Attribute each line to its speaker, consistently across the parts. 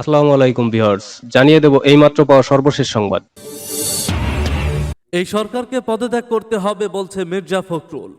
Speaker 1: আসসালামু আলাইকুম ভিউয়ার্স, জানিয়ে দেব এইমাত্র পাওয়া সর্বশেষ সংবাদ।
Speaker 2: এই সরকারকে পদত্যাগ করতে হবে বলছে মির্জা ফখরুল।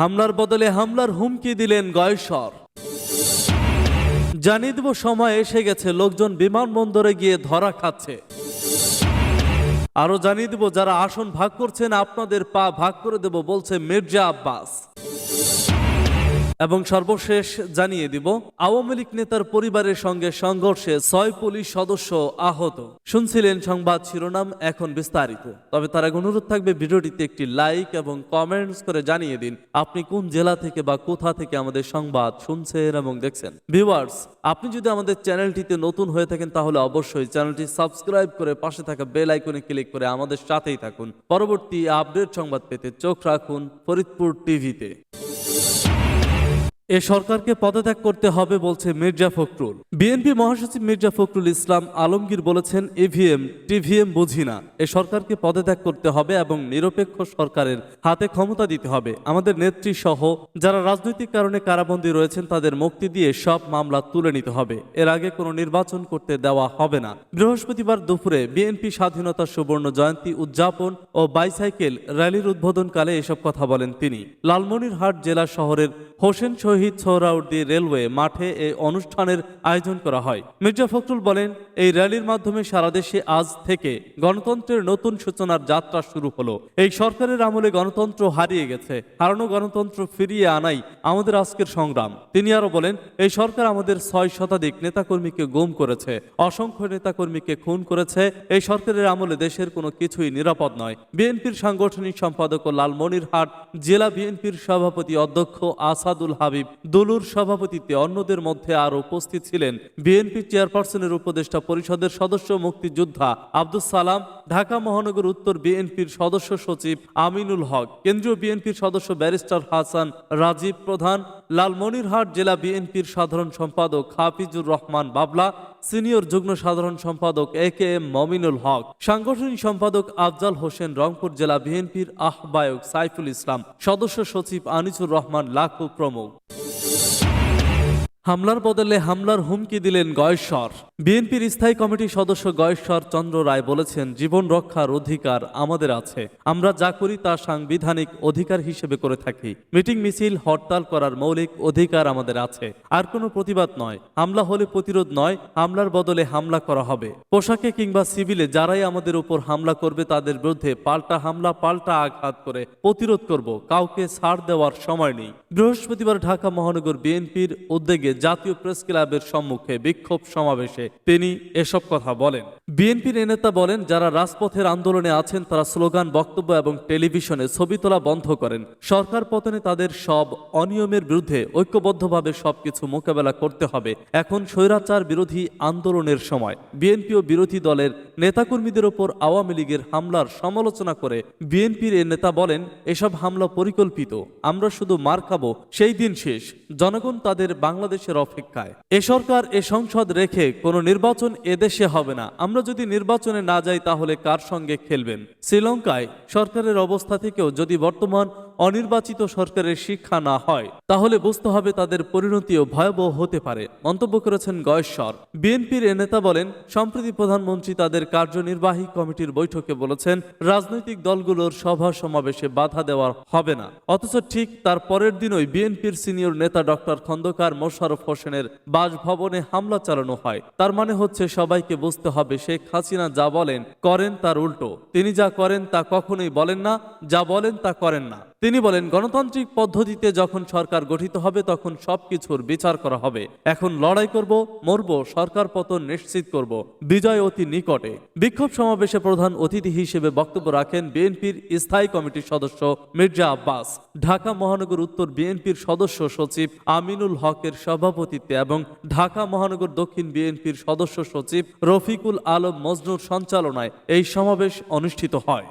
Speaker 2: হামলার বদলে হামলার হুমকি দিলেন গয়েশ্বর। জানিয়ে দেব সময় এসে গেছে, লোকজন বিমানবন্দরে গিয়ে ধরা খাচ্ছে। আরও জানিয়ে দেব, যারা আসন ভাগ করছেন, আপনাদের পা ভাগ করে দেব বলছে মির্জা আব্বাস। এবং সর্বশেষ জানিয়ে দিব, আওয়ামী লীগ নেতার পরিবারের সঙ্গে সংঘর্ষে ছয় পুলিশ সদস্য আহত। শুনছিলেন সংবাদ শিরোনাম, এখন বিস্তারিত। তবে তার আগে অনুরোধ থাকবে ভিডিওটিতে একটি লাইক এবং কমেন্টস করে জানিয়ে দিন, আপনি কোন জেলা থেকে বা কোথা থেকে আমাদের সংবাদ শুনছেন এবং দেখছেন। ভিউয়ার্স, আপনি যদি আমাদের চ্যানেলটিতে নতুন হয়ে থাকেন, তাহলে অবশ্যই চ্যানেলটি সাবস্ক্রাইব করে পাশে থাকা বেল আইকনে ক্লিক করে আমাদের সাথেই থাকুন। পরবর্তী আপডেট সংবাদ পেতে চোখ রাখুন ফরিদপুর টিভিতে। এ সরকারকে পদত্যাগ করতে হবে বলছে মির্জা ফখরুল। বিএনপি মহাসচিব মির্জা ফখরুল ইসলাম আলমগীর বলেছেন ইভিএম টিভিএম বুঝি না। এ সরকারকে পদত্যাগ করতে হবে এবং নিরপেক্ষ সরকারের হাতে ক্ষমতা দিতে হবে। আমাদের নেত্রী সহ যারা রাজনৈতিক কারণে কারাবন্দী রয়েছেন, তাদের মুক্তি দিয়ে সব মামলা তুলে নিতে হবে। এর আগে কোনো নির্বাচন করতে দেওয়া হবে না। বৃহস্পতিবার দুপুরে বিএনপি স্বাধীনতা সুবর্ণ জয়ন্তী উদযাপন ও বাইসাইকেল র্যালির উদ্বোধনকালে এসব কথা বলেন তিনি। লালমনিরহাট জেলা শহরের হোসেন শহীদ সোহরাউদ্দি রেলওয়ে মাঠে এই অনুষ্ঠানের আয়োজন করা হয়। মির্জা ফখরুল বলেন, এই র্যালির মাধ্যমে সারা দেশে আজ থেকে গণতন্ত্রের নতুন সূচনার যাত্রা শুরু হলো। এই সরকারের আমলে গণতন্ত্র হারিয়ে গেছে, হারানো গণতন্ত্র ফিরিয়ে আনাই আমাদের আজকের সংগ্রাম। তিনি আরও বলেন, এই সরকার আমাদের ছয় শতাধিক নেতাকর্মীকে গুম করেছে, অসংখ্য নেতাকর্মীকে খুন করেছে। এই সরকারের আমলে দেশের কোনো কিছুই নিরাপদ নয়। বিএনপির সাংগঠনিক সম্পাদক ও লালমনিরহাট জেলা বিএনপির সভাপতি অধ্যক্ষ আসাদুল হাবিব দুলুর সভাপতিত্বে অন্যদের মধ্যে আর উপস্থিত ছিলেন বিএনপি চেয়ারপারসনের উপদেষ্টা পরিষদের সদস্য মুক্তিযোদ্ধা আব্দুল সালাম, ঢাকা মহানগর উত্তর বিএনপির সদস্য সচিব আমিনুল হক, কেন্দ্রীয় বিএনপির সদস্য ব্যারিস্টার হাসান রাজীব প্রধান, লালমনিরহাট জেলা বিএনপির সাধারণ সম্পাদক হাফিজুর রহমান বাবলা, সিনিয়র যুগ্ম সাধারণ সম্পাদক এ কে এম মমিনুল হক, সাংগঠনিক সম্পাদক আফজাল হোসেন রংপুর জেলা বিএনপির আহ্বায়ক সাইফুল ইসলাম, সদস্য সচিব আনিসুর রহমান লাখু প্রমুখ। হামলার বদলে হামলার হুমকি দিলেন গয়েশ্বর। বিএনপির স্থায়ী কমিটির সদস্য গয়েশ্বর চন্দ্র রায় বলেছেন, জীবন রক্ষার অধিকার আমাদের আছে। আমরা যা করি তা সাংবিধানিক অধিকার হিসেবে করে থাকি। মিটিং মিছিল, হরতাল করার মৌলিক অধিকার আমাদের আছে। আর কোনো প্রতিবাদ নয়। হামলা হলে প্রতিরোধ নয়, হামলার বদলে হামলা করা হবে। পোশাকে কিংবা সিভিলে যারাই আমাদের উপর হামলা করবে, তাদের বিরুদ্ধে পাল্টা হামলা, পাল্টা আঘাত করে প্রতিরোধ করব। কাউকে ছাড় দেওয়ার সময় নেই। বৃহস্পতিবার ঢাকা মহানগর বিএনপির উদ্যোগে জাতীয় প্রেস ক্লাবের সম্মুখে বিক্ষোভ সমাবেশে তিনি এসব কথা বলেন। বিএনপির নেতা বলেন, যারা রাজপথের আন্দোলনে আছেন, তারা স্লোগান, বক্তব্য এবং টেলিভিশনে ছবি তোলা বন্ধ করেন। সরকার পতনে তাদের সব অনিয়মের বিরুদ্ধে ঐক্যবদ্ধভাবে সবকিছু মোকাবেলা করতে হবে। এখন স্বৈরাচার বিরোধী আন্দোলনের সময়। বিএনপি ও বিরোধী দলের নেতাকর্মীদের ওপর আওয়ামী লীগের হামলার সমালোচনা করে বিএনপির নেতা বলেন, এসব হামলা পরিকল্পিত। আমরা শুধু মার খাব, সেই দিন শেষ। জনগণ তাদের বাংলাদেশের অপেক্ষায়। এ সরকার এ সংসদ রেখে কোনো নির্বাচন এদেশে হবে না। আমরা যদি নির্বাচনে না যাই তাহলে কার সঙ্গে খেলবেন? শ্রীলঙ্কায় সরকারের অবস্থা থেকেও যদি বর্তমান অনির্বাচিত সরকারের শিক্ষা না হয়, তাহলে বুঝতে হবে তাদের পরিণতিও ভয়াবহ হতে পারে। মন্তব্য করেছেন গয়েশ্বর। বিএনপির নেতা বলেন, সম্প্রতি প্রধানমন্ত্রী তাদের কার্যনির্বাহী কমিটির বৈঠকে বলেছেন, রাজনৈতিক দলগুলোর সভা সমাবেশে বাধা দেওয়া হবে না। অথচ ঠিক তার পরের দিনই বিএনপির সিনিয়র নেতা ডক্টর খন্দকার মোশারফ হোসেনের বাসভবনে হামলা চালানো হয়। তার মানে হচ্ছে সবাইকে বুঝতে হবে শেখ হাসিনা যা বলেন, করেন তার উল্টো। তিনি যা করেন তা কখনোই বলেন না, যা বলেন তা করেন না। তিনি বলেন, গণতান্ত্রিক পদ্ধতিতে যখন সরকার গঠিত হবে, তখন সবকিছুর বিচার করা হবে। এখন লড়াই করব, মরব, সরকার পতন নিশ্চিত করব। বিজয় অতি নিকটে। বিক্ষোভ সমাবেশে প্রধান অতিথি হিসেবে বক্তব্য রাখেন বিএনপির স্থায়ী কমিটির সদস্য মির্জা আব্বাস। ঢাকা মহানগর উত্তর বিএনপির সদস্য সচিব আমিনুল হকের সভাপতিত্বে এবং ঢাকা মহানগর দক্ষিণ বিএনপির সদস্য সচিব রফিকুল আলম মজনুর সঞ্চালনায় এই সমাবেশ অনুষ্ঠিত হয়।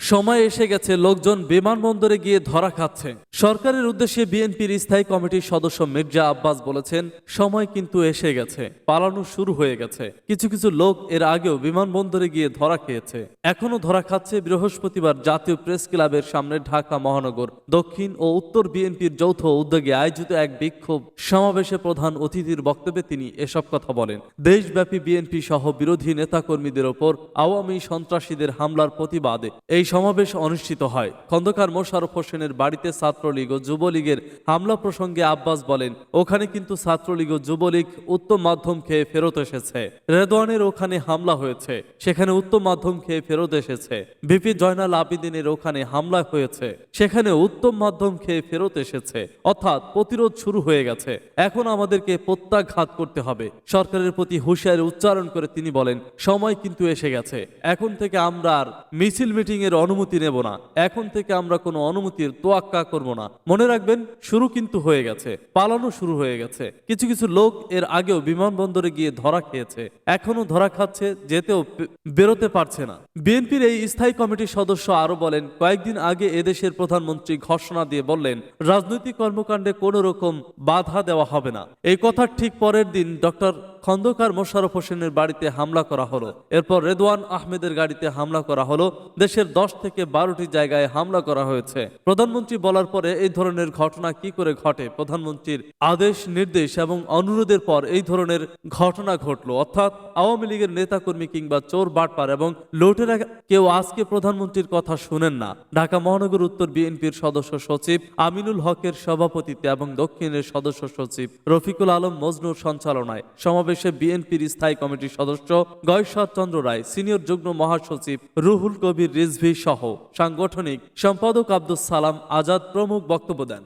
Speaker 2: সময় এসে গেছে, লোকজন বিমানবন্দরে গিয়ে ধরা খাচ্ছে। সরকারের উদ্দেশ্যে বিএনপির স্থায়ী কমিটির সদস্য মির্জা আব্বাস বলেছেন, সময় কিন্তু এসে গেছে, পালানো শুরু হয়ে গেছে। কিছু কিছু লোক এর আগেও বিমানবন্দরে গিয়ে ধরা খেয়েছে। এখনও ধরা খাচ্ছে বৃহস্পতিবার জাতীয় প্রেস ক্লাবের সামনে ঢাকা মহানগর। দক্ষিণ ও উত্তর বিএনপির যৌথ উদ্যোগে আয়োজিত এক বিক্ষোভ সমাবেশে প্রধান অতিথির বক্তব্যে তিনি এসব কথা বলেন। দেশব্যাপী বিএনপি সহ বিরোধী নেতাকর্মীদের ওপর আওয়ামী সন্ত্রাসীদের হামলার প্রতিবাদে এই সমাবেশ অনুষ্ঠিত হয়। খন্দকার মোশারফ হোসেনের বাড়িতে ছাত্রলীগ ও যুবলীগের হামলা প্রসঙ্গে আব্বাস বলেন, ওখানে কিন্তু ছাত্রলীগ ও যুবলীগ উত্তম মাধ্যম খেয়ে ফেরত এসেছে। রেদওয়ানের ওখানে হামলা হয়েছে, সেখানে উত্তম মাধ্যম খেয়ে ফেরত এসেছে। বিপি জয়নাল আবিদিনের ওখানে হামলা হয়েছে সেখানে উত্তম মাধ্যম খেয়ে ফেরত এসেছে। অর্থাৎ প্রতিরোধ শুরু হয়ে গেছে। এখন আমাদেরকে প্রত্যাঘাত করতে হবে। সরকারের প্রতি হুঁশিয়ারি উচ্চারণ করে তিনি বলেন, সময় কিন্তু এসে গেছে। এখন থেকে আমরা আর মিছিল মিটিং এর অনুমতি নেব না। এখন থেকে আমরা কোনো অনুমতির তোয়াক্কা করব না। মনে রাখবেন, শুরু কিন্তু হয়ে গেছে, পালানো শুরু হয়ে গেছে। কিছু কিছু লোক এর আগেও বিমানবন্দরে গিয়ে ধরা খেয়েছে। এখনও ধরা খাচ্ছে, যেতেও বেরোতে পারছে না। বিএনপির এই স্থায়ী কমিটির সদস্য আরও বলেন, কয়েকদিন আগে এদেশের প্রধানমন্ত্রী ঘোষণা দিয়ে বললেন, রাজনৈতিক কর্মকাণ্ডে কোনো রকম বাধা দেওয়া হবে না। এই কথার ঠিক পরের দিন ডক্টর খন্দকার মোশারফ হোসেনের বাড়িতে হামলা করা হলো। এরপর রেদওয়ান আহমেদের গাড়িতে হামলা করা হলো। দেশের দশ থেকে বারোটি জায়গায় হামলা করা হয়েছে। প্রধানমন্ত্রী বলার পরে এই ধরনের ঘটনা কি করে ঘটে? প্রধানমন্ত্রীর আদেশ, নির্দেশ এবং অনুরোধের পর এই ধরনের ঘটনা ঘটলো। অর্থাৎ আওয়ামী লীগের নেতাকর্মী কিংবা চোর, বাটপার এবং লোটেরা কেউ আজকে প্রধানমন্ত্রীর কথা শুনেন না। ঢাকা মহানগর উত্তর বিএনপির সদস্য সচিব আমিনুল হকের সভাপতিত্বে এবং দক্ষিণের সদস্য সচিব রফিকুল আলম মজনুর সঞ্চালনায় সমাবেশে বিএনপির স্থায়ী কমিটির সদস্য গয়েশ্বর চন্দ্র রায়, সিনিয়র যুগ্ম মহাসচিব রুহুল কবির রিজভি সহ সাংগঠনিক সম্পাদক আব্দুস সালাম আজাদ প্রমুখ বক্তব্য দেন।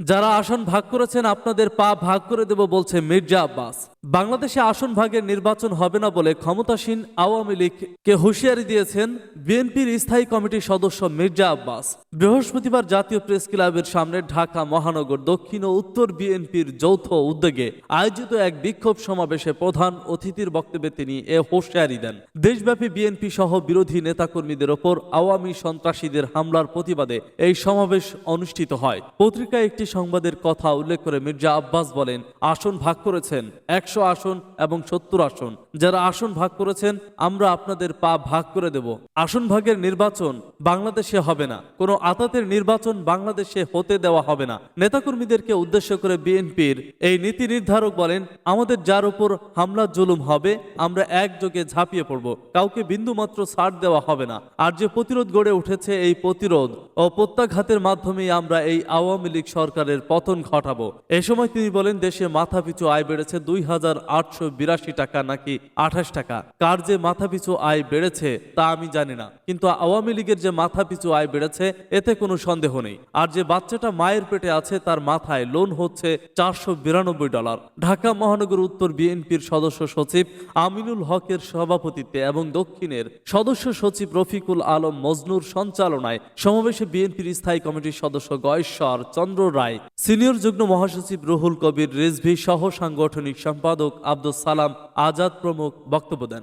Speaker 2: যারা আসন ভাগ করেছেন, আপনাদের পা ভাগ করে দেব বলছে মির্জা আব্বাস। বাংলাদেশে আসন ভাগের নির্বাচন হবে না বলে ক্ষমতাসীন আওয়ামী লীগকে হুঁশিয়ারি দিয়েছেন বিএনপির স্থায়ী কমিটির সদস্য মির্জা আব্বাস। বৃহস্পতিবার জাতীয় প্রেস ক্লাবের সামনে ঢাকা মহানগর দক্ষিণ ও উত্তর বিএনপির যৌথ উদ্যোগে আয়োজিত এক বিক্ষোভ সমাবেশে প্রধান অতিথির বক্তব্যে তিনি এ হুঁশিয়ারি দেন। দেশব্যাপী বিএনপি সহ বিরোধী নেতাকর্মীদের ওপর আওয়ামী সন্ত্রাসীদের হামলার প্রতিবাদে এই সমাবেশ অনুষ্ঠিত হয়। পত্রিকায় একটি সংবাদের কথা উল্লেখ করে মির্জা আব্বাস বলেন, আসন ভাগ করেছেন একশো আসন এবং সত্তর আসন। যারা আসন ভাগ করেছেন, আমরা আপনাদের পা ভাগ করে দেব। আসন ভাগের নির্বাচন বাংলাদেশে হবে না। কোনো আতাতের নির্বাচন বাংলাদেশে হতে দেওয়া হবে না। নেতাকর্মীদেরকে উদ্দেশ্য করে বিএনপির এই নীতি নির্ধারক বলেন, আমাদের যার উপর হামলা জুলুম হবে, আমরা একযোগে ঝাঁপিয়ে পড়ব। কাউকে বিন্দুমাত্র ছাড় দেওয়া হবে না। আর যে প্রতিরোধ গড়ে উঠেছে এই প্রতিরোধ ও প্রত্যাঘাতের মাধ্যমেই আমরা এই আওয়ামী লীগ সরকারের পতন ঘটাবো। এ সময় তিনি বলেন, দেশে মাথাপিছু আয় বেড়েছে দুই হাজার আটশো বিরাশি টাকা নাকি আঠাশ টাকা। কার যে মাথাপিছু আয় বেড়েছে তা আমি জানি না। কিন্তু আওয়ামী লীগের যে মাথাপিছু আয় বেড়েছে, এতে কোনো সন্দেহ নেই। আর যে বাচ্চাটা মায়ের পেটে আছে, তার মাথায় লোন হচ্ছে চারশো বিরানব্বই ডলার। ঢাকা মহানগর উত্তর বিএনপির সদস্য সচিব আমিনুল হকের সভাপতিত্বে এবং দক্ষিণের সদস্য সচিব রফিকুল আলম মজনুর সঞ্চালনায় সমাবেশে বিএনপির স্থায়ী কমিটির সদস্য গয়েশ্বর চন্দ্র রায় সিনিয়র যুগ্ম মহাসচিব রুহুল কবির রিজভি সহ সাংগঠনিক সম্পাদক আব্দুল সালাম আজাদ প্রমুখ বক্তব্য দেন।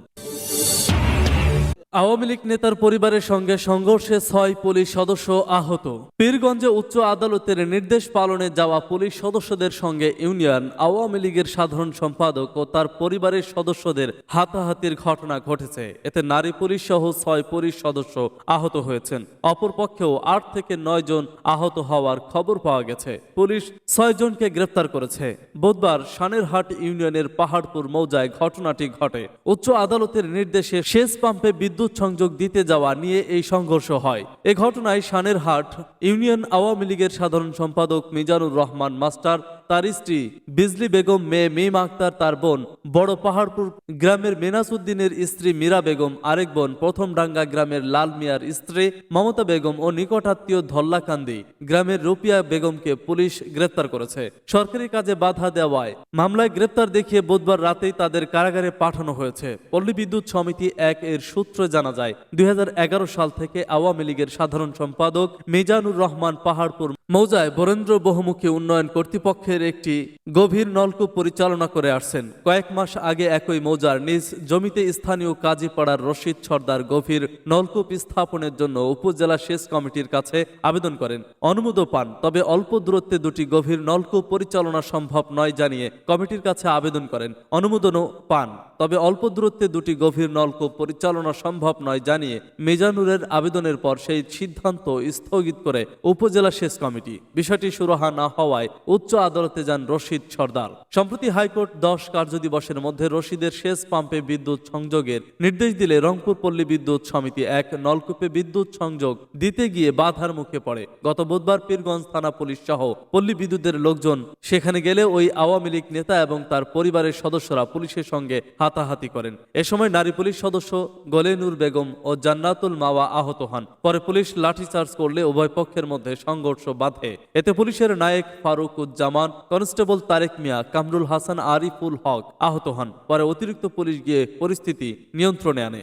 Speaker 2: আওয়ামী লীগ নেতার পরিবারের সঙ্গে সংঘর্ষে ছয় পুলিশ সদস্য আহত। পীরগঞ্জে উচ্চ আদালতের নির্দেশ পালনে যাওয়া পুলিশ সদস্যদের সঙ্গে ইউনিয়ন, আওয়ামী লীগের সাধারণ সম্পাদক ও তার পরিবারের সদস্যদের হাতাহাতির ঘটনা ঘটেছে। এতে নারী পুলিশ সহ ছয় পুলিশ সদস্য আহত হয়েছেন। অপরপক্ষেও আট থেকে নয় জন আহত হওয়ার খবর পাওয়া গেছে। পুলিশ ছয় জনকে গ্রেফতার করেছে। বুধবার সানেরহাট ইউনিয়নের পাহাড়পুর মৌজায় ঘটনাটি ঘটে। উচ্চ আদালতের নির্দেশে শেষ পাম্পে বিদ্যুৎ সংযোগ দিতে যাওয়া নিয়ে এই সংঘর্ষ হয়। এ ঘটনায় সানেরহাট ইউনিয়ন আওয়ামী লীগের সাধারণ সম্পাদক মিজানুর রহমান মাস্টার তার স্ত্রী বিজলি বেগম মেয়ে মিম আক্তার, তার বোন বড় পাহাড়পুর গ্রামের মেনাসুদ্দিনের স্ত্রী মীরা বেগম, আরেক বোন প্রথম ডাঙ্গা গ্রামের লাল মিয়ার স্ত্রী মমতা বেগম ও নিকটাত্মীয় ধল্লাকান্দি গ্রামের রুপিয়া বেগমকে পুলিশ গ্রেপ্তার করেছে। সরকারি কাজে বাধা দেওয়ায় মামলায় গ্রেপ্তার দেখিয়ে বুধবার রাতেই তাদের কারাগারে পাঠানো হয়েছে। পল্লী বিদ্যুৎ সমিতি এক এর সূত্রে জানা যায়, দুই হাজার এগারো সাল থেকে আওয়ামী লীগের সাধারণ সম্পাদক মিজানুর রহমান পাহাড়পুর মৌজায় বরেন্দ্র বহুমুখী উন্নয়ন কর্তৃপক্ষের কর্তৃপক্ষের একটি গভীর নলকূপ পরিচালনা করে আসছেন। কয়েক মাস আগে একই মৌজার নিজ জমিতে স্থানীয় কাজীপাড়ার রশিদ সর্দার গভীর নলকূপ স্থাপনের জন্য উপজেলা সেচ কমিটির কাছে আবেদন করেন। অনুমোদন পান, তবে অল্প দূরত্বে দুটি গভীর নলকূপ পরিচালনা সম্ভব নয় জানিয়ে কমিটির কাছে আবেদন করেন। অনুমোদনও পান, তবে অল্প দূরত্বে দুটি গভীর নলকূপ পরিচালনা সম্ভব নয় জানিয়ে মেজানুরের আবেদনের পর সেই সিদ্ধান্ত স্থগিত করে উপজেলা সেচ কমিটি। বিষয়টি সুরাহা না হওয়ায় উচ্চ আদালতে যান রশিদ সর্দার। সম্প্রতি হাইকোর্ট দশ কার্যদিবসের মধ্যে রশিদের সেচ পাম্পে বিদ্যুৎ সংযোগের নির্দেশ দিলে রংপুর পল্লী বিদ্যুৎ সমিতি এক, নলকূপে বিদ্যুৎ সংযোগ দিতে গিয়ে বাধার মুখে পড়ে। গত বুধবার পীরগঞ্জ থানা পুলিশ সহ পল্লী বিদ্যুতের লোকজন সেখানে গেলে ওই আওয়ামী লীগ নেতা এবং তার পরিবারের সদস্যরা পুলিশের সঙ্গে হাতাহাতি করেন। এ সময় নারী পুলিশ সদস্য গলেনুর বেগম ও জান্নাতুল মাওয়া আহত হন। পরে পুলিশ লাঠিচার্জ করলে উভয় পক্ষের মধ্যে সংঘর্ষ বাধে। এতে পুলিশের নায়ক ফারুক উজ্জামান কনস্টেবল তারেক মিয়া, কামরুল হাসান, আরিফুল হক আহত হন। পরে অতিরিক্ত পুলিশ গিয়ে পরিস্থিতি নিয়ন্ত্রণে আনে।